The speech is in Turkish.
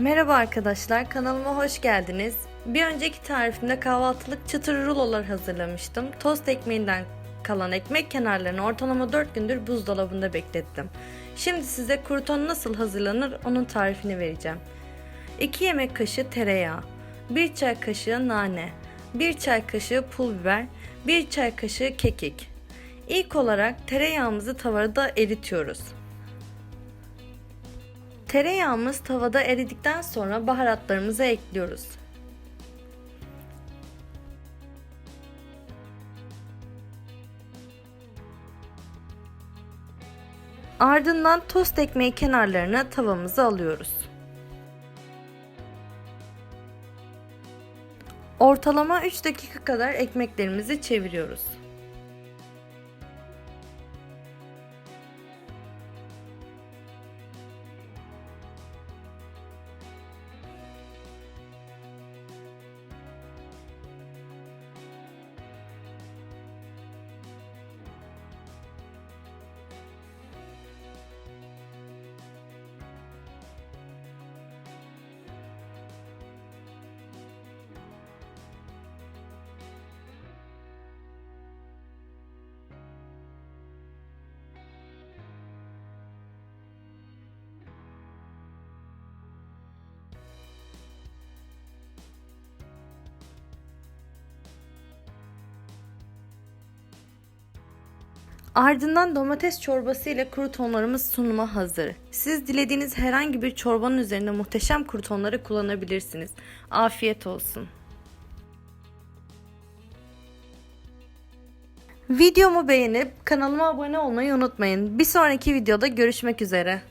Merhaba arkadaşlar, kanalıma hoş geldiniz. Bir önceki tarifimde kahvaltılık çıtır rulolar hazırlamıştım. Tost ekmeğinden kalan ekmek kenarlarını ortalama 4 gündür buzdolabında beklettim. Şimdi size kruton nasıl hazırlanır onun tarifini vereceğim. 2 yemek kaşığı tereyağı, 1 çay kaşığı nane, 1 çay kaşığı pul biber, 1 çay kaşığı kekik. İlk olarak tereyağımızı tavada eritiyoruz. Tereyağımız tavada eridikten sonra baharatlarımızı ekliyoruz. Ardından tost ekmeği kenarlarına tavamızı alıyoruz. Ortalama 3 dakika kadar ekmeklerimizi çeviriyoruz. Ardından domates çorbası ile krutonlarımız sunuma hazır. Siz dilediğiniz herhangi bir çorbanın üzerine muhteşem krutonları kullanabilirsiniz. Afiyet olsun. Videomu beğenip kanalıma abone olmayı unutmayın. Bir sonraki videoda görüşmek üzere.